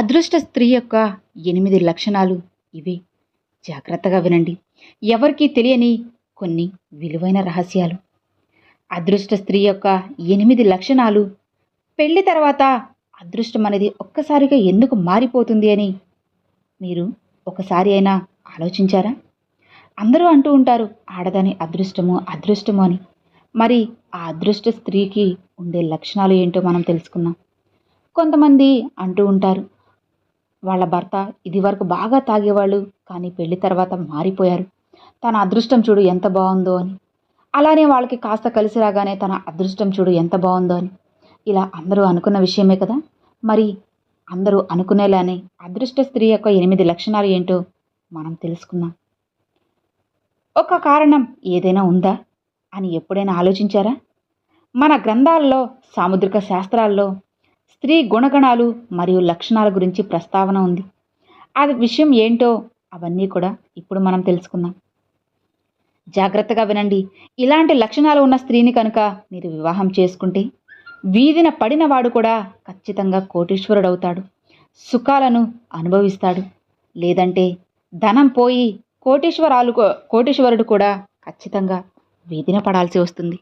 అదృష్ట స్త్రీ యొక్క ఎనిమిది లక్షణాలు ఇవి. జాగ్రత్తగా వినండి. ఎవరికీ తెలియని కొన్ని విలువైన రహస్యాలు. అదృష్ట స్త్రీ యొక్క ఎనిమిది లక్షణాలు పెళ్ళి తర్వాత అదృష్టం అనేది ఒక్కసారిగా ఎందుకు మారిపోతుంది అని మీరు ఒకసారి అయినా ఆలోచించారా? అందరూ అంటూ ఉంటారు ఆడదాని అదృష్టము అదృష్టము అని. మరి ఆ అదృష్ట స్త్రీకి ఉండే లక్షణాలు ఏంటో మనం తెలుసుకుందాం. కొంతమంది అంటూ ఉంటారు వాళ్ళ భర్త ఇదివరకు బాగా తాగేవాళ్ళు కానీ పెళ్ళి తర్వాత మారిపోయారు. తన అదృష్టం చూడు ఎంత బాగుందో అని. అలానే వాళ్ళకి కాస్త కలిసి రాగానే తన అదృష్టం చూడు ఎంత బాగుందో అని. ఇలా అందరూ అనుకున్న విషయమే కదా? మరి అందరూ అనుకునేలానే అదృష్ట స్త్రీ యొక్క ఎనిమిది లక్షణాలు ఏంటో మనం తెలుసుకుందాం. ఒక కారణం ఏదైనా ఉందా? అని ఎప్పుడైనా ఆలోచించారా? మన గ్రంథాల్లో సాముద్రిక శాస్త్రాల్లో స్త్రీ గుణగణాలు మరియు లక్షణాల గురించి ప్రస్తావన ఉంది. ఆ విషయం ఏంటో అవన్నీ కూడా ఇప్పుడు మనం తెలుసుకుందాం. జాగ్రత్తగా వినండి. ఇలాంటి లక్షణాలు ఉన్న స్త్రీని కనుక మీరు వివాహం చేసుకుంటే వీధిన పడినవాడు కూడా ఖచ్చితంగా కోటీశ్వరుడవుతాడు. సుఖాలను అనుభవిస్తాడు. లేదంటే ధనం పోయి కోటీశ్వరాలు కోటీశ్వరుడు కూడా ఖచ్చితంగా వీధిన పడాల్సి వస్తుంది.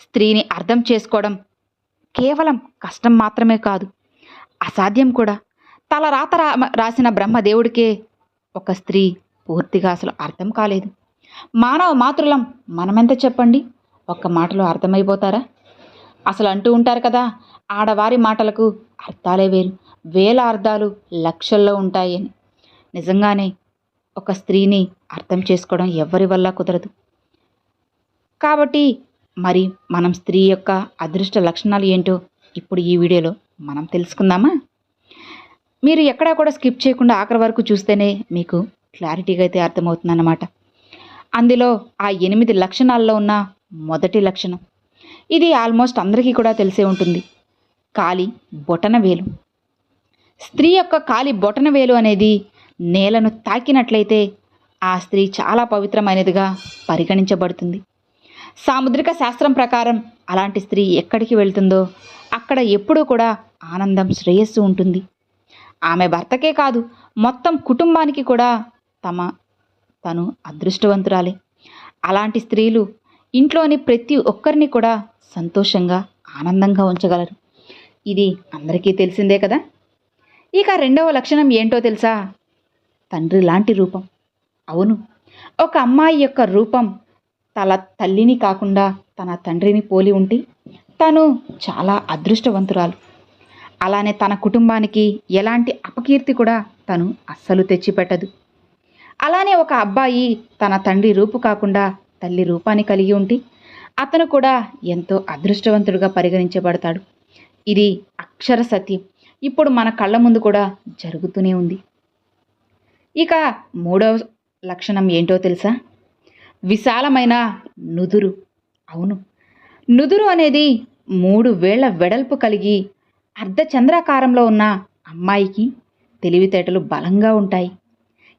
స్త్రీని అర్థం చేసుకోవడం కేవలం కష్టం మాత్రమే కాదు అసాధ్యం కూడా. తల రాత రా- రాసిన బ్రహ్మదేవుడికే ఒక స్త్రీ పూర్తిగా అసలు అర్థం కాలేదు. మానవ మాతృలం మనమెంత చెప్పండి? ఒక్క మాటలో అర్థమైపోతారా? అసలు అంటూ ఉంటారు కదా ఆడవారి మాటలకు అర్థాలే వేరు. వేల అర్థాలు లక్షల్లో ఉంటాయి అని నిజంగానే ఒక స్త్రీని అర్థం చేసుకోవడం ఎవరి వల్ల కుదరదు? కాబట్టి మరి మనం స్త్రీ యొక్క అదృష్ట లక్షణాలు ఏంటో ఇప్పుడు ఈ వీడియోలో మనం తెలుసుకుందామా? మీరు ఎక్కడా కూడా స్కిప్ చేయకుండా ఆఖరి వరకు చూస్తేనే మీకు క్లారిటీగా అయితే అర్థమవుతుందన్నమాట. అందులో ఆ ఎనిమిది లక్షణాల్లో ఉన్న మొదటి లక్షణం. ఇది ఆల్మోస్ట్ అందరికీ కూడా తెలిసే ఉంటుంది. కాలి బొటన వేలు. స్త్రీ యొక్క కాలి బొటన వేలు అనేది నేలను తాకినట్లయితే ఆ స్త్రీ చాలా పవిత్రమైనదిగా పరిగణించబడుతుంది. సాముద్రిక శాస్త్రం ప్రకారం అలాంటి స్త్రీ ఎక్కడికి వెళ్తుందో అక్కడ ఎప్పుడూ కూడా ఆనందం శ్రేయస్సు ఉంటుంది. ఆమె భర్తకే కాదు మొత్తం కుటుంబానికి కూడా తమ తను అదృష్టవంతురాలే. అలాంటి స్త్రీలు ఇంట్లోని ప్రతి ఒక్కరిని కూడా సంతోషంగా ఆనందంగా ఉంచగలరు. ఇది అందరికీ తెలిసిందే కదా? ఇక రెండవ లక్షణం ఏంటో తెలుసా? తండ్రి లాంటి రూపం. అవును ఒక అమ్మాయి యొక్క రూపం తన తల్లిని కాకుండా తన తండ్రిని పోలి ఉంటే తను చాలా అదృష్టవంతురాలు. అలానే తన కుటుంబానికి ఎలాంటి అపకీర్తి కూడా తను అస్సలు తెచ్చిపెట్టదు. అలానే ఒక అబ్బాయి తన తండ్రి రూపు కాకుండా తల్లి రూపాన్ని కలిగి ఉంటే అతను కూడా ఎంతో అదృష్టవంతుడిగా పరిగణించబడతాడు. ఇది అక్షర సత్యం. ఇప్పుడు మన కళ్ళ ముందు కూడా జరుగుతూనే ఉంది. ఇక మూడవ లక్షణం ఏంటో తెలుసా? విశాలమైన నుదురు. అవును. నుదురు అనేది మూడు వేళ్ళ వెడల్పు కలిగి అర్ధచంద్రాకారంలో ఉన్న అమ్మాయికి తెలివితేటలు బలంగా ఉంటాయి.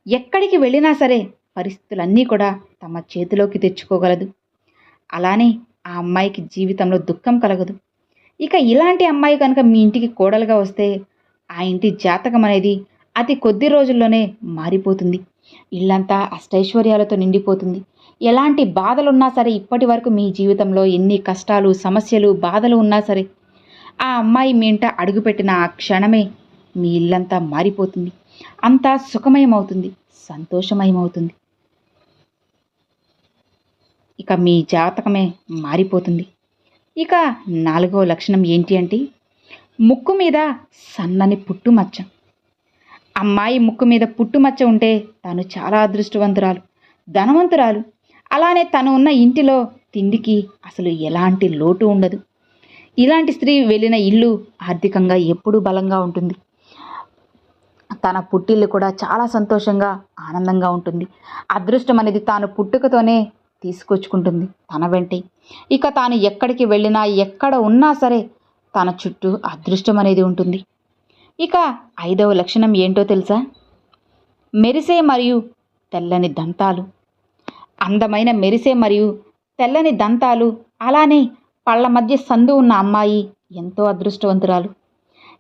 ఎక్కడికి వెళ్ళినా సరే పరిస్థితులన్నీ కూడా తమ చేతిలోకి తెచ్చుకోగలదు. అలానే ఆ అమ్మాయికి జీవితంలో దుఃఖం కలగదు. ఇక ఇలాంటి అమ్మాయి కనుక మీ ఇంటికి కోడలుగా వస్తే ఆ ఇంటి జాతకం అనేది అతి కొద్ది రోజుల్లోనే మారిపోతుంది. ఇల్లంతా అష్టైశ్వర్యాలతో నిండిపోతుంది. ఎలాంటి బాధలున్నా సరే ఇప్పటి వరకు మీ జీవితంలో ఎన్ని కష్టాలు సమస్యలు బాధలు ఉన్నా సరే ఆ అమ్మాయి మీ ఇంట అడుగుపెట్టిన ఆ క్షణమే మీ ఇల్లంతా మారిపోతుంది. అంతా సుఖమయమవుతుంది సంతోషమయమవుతుంది. ఇక మీ జాతకమే మారిపోతుంది. ఇక నాలుగవ లక్షణం ఏంటి అంటే ముక్కు మీద సన్నని పుట్టుమచ్చ. అమ్మాయి ముక్కు మీద పుట్టుమచ్చ ఉంటే తాను చాలా అదృష్టవంతురాలు ధనవంతురాలు అలానే తను ఉన్న ఇంటిలో తిండికి అసలు ఎలాంటి లోటు ఉండదు. ఇలాంటి స్త్రీ వెళ్ళిన ఇల్లు ఆర్థికంగా ఎప్పుడూ బలంగా ఉంటుంది. తన పుట్టిల్లు కూడా చాలా సంతోషంగా ఆనందంగా ఉంటుంది. అదృష్టం అనేది తాను పుట్టుకతోనే తీసుకొచ్చుకుంటుంది తన వెంటే. ఇక తాను ఎక్కడికి వెళ్ళినా ఎక్కడ ఉన్నా సరే తన చుట్టూ అదృష్టం అనేది ఉంటుంది. ఇక ఐదవ లక్షణం ఏంటో తెలుసా? మెరిసే మరియు తెల్లని దంతాలు. అందమైన మెరిసే మరియు తెల్లని దంతాలు అలానే పళ్ళ మధ్య సందు ఉన్న అమ్మాయి ఎంతో అదృష్టవంతురాలు.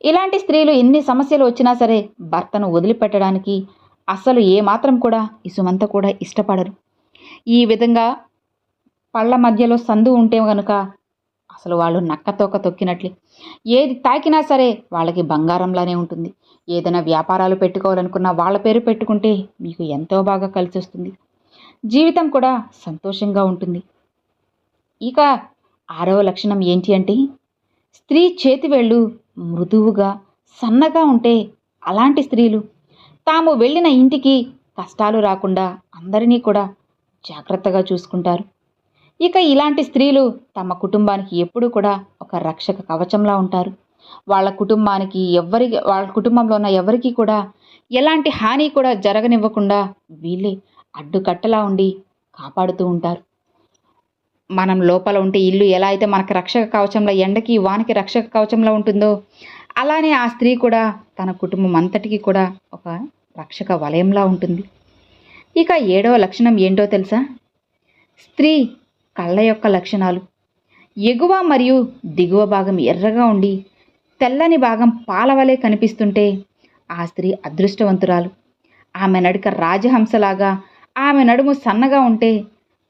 ఇలాంటి స్త్రీలు ఎన్ని సమస్యలు వచ్చినా సరే భర్తను వదిలిపెట్టడానికి అసలు ఏమాత్రం కూడా ఇసుమంత కూడా ఇష్టపడరు. ఈ విధంగా పళ్ళ మధ్యలో సందు ఉంటే కనుక అసలు వాళ్ళు నక్కతోక తొక్కినట్లే. ఏది తాకినా సరే వాళ్ళకి బంగారంలానే ఉంటుంది. ఏదైనా వ్యాపారాలు పెట్టుకోవాలనుకున్న వాళ్ళ పేరు పెట్టుకుంటే మీకు ఎంతో బాగా కలిసి వస్తుంది జీవితం కూడా సంతోషంగా ఉంటుంది. ఇక ఆరవ లక్షణం ఏంటి అంటే స్త్రీ చేతివేళ్ళు మృదువుగా సన్నగా ఉంటే అలాంటి స్త్రీలు తాము వెళ్ళిన ఇంటికి కష్టాలు రాకుండా అందరినీ కూడా జాగ్రత్తగా చూసుకుంటారు. ఇక ఇలాంటి స్త్రీలు తమ కుటుంబానికి ఎప్పుడూ కూడా ఒక రక్షక కవచంలా ఉంటారు. వాళ్ళ కుటుంబానికి ఎవరికి వాళ్ళ కుటుంబంలో ఉన్న ఎవరికీ కూడా ఎలాంటి హాని కూడా జరగనివ్వకుండా వీళ్ళే అడ్డుకట్టలా ఉండి కాపాడుతూ ఉంటారు. మనం లోపల ఉంటే ఇల్లు ఎలా అయితే మనకు రక్షక కవచంలో ఎండకి వానికి రక్షక కవచంలో ఉంటుందో అలానే ఆ స్త్రీ కూడా తన కుటుంబం అంతటికి కూడా ఒక రక్షక వలయంలా ఉంటుంది. ఇక ఏడవ లక్షణం ఏంటో తెలుసా? స్త్రీ కళ్ళ యొక్క లక్షణాలు. ఎగువ మరియు దిగువ భాగం ఎర్రగా ఉండి తెల్లని భాగం పాలవలే కనిపిస్తుంటే ఆ స్త్రీ అదృష్టవంతురాలు. ఆమె నడక రాజహంసలాగా ఆమె నడుము సన్నగా ఉంటే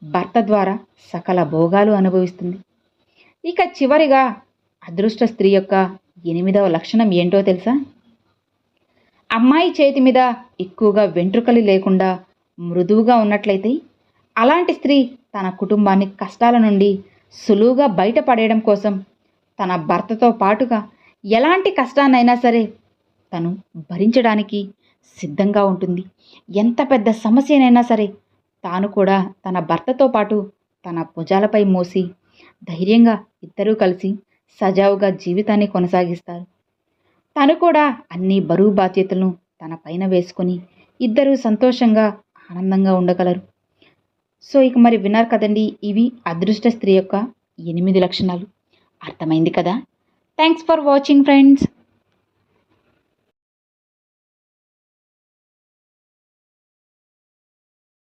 భర్త ద్వారా సకల భోగాలు అనుభవిస్తుంది. ఇక చివరిగా అదృష్ట స్త్రీ యొక్క ఎనిమిదవ లక్షణం ఏంటో తెలుసా? అమ్మాయి చేతి మీద ఎక్కువగా వెంట్రుకలు లేకుండా మృదువుగా ఉన్నట్లయితే అలాంటి స్త్రీ తన కుటుంబాన్ని కష్టాల నుండి సులువుగా బయటపడేయడం కోసం తన భర్తతో పాటుగా ఎలాంటి కష్టాన్నైనా సరే తను భరించడానికి సిద్ధంగా ఉంటుంది. ఎంత పెద్ద సమస్యనైనా సరే తాను కూడా తన భర్తతో పాటు తన భుజాలపై మోసి ధైర్యంగా ఇద్దరూ కలిసి సజావుగా జీవితాన్ని కొనసాగిస్తారు. తను కూడా అన్ని బరువు బాధ్యతలను తన పైన వేసుకొని ఇద్దరూ సంతోషంగా ఆనందంగా ఉండగలరు. సో ఇక మరి విన్నారు కదండి ఇవి అదృష్ట స్త్రీ యొక్క ఎనిమిది లక్షణాలు. అర్థమైంది కదా? Thanks for watching friends.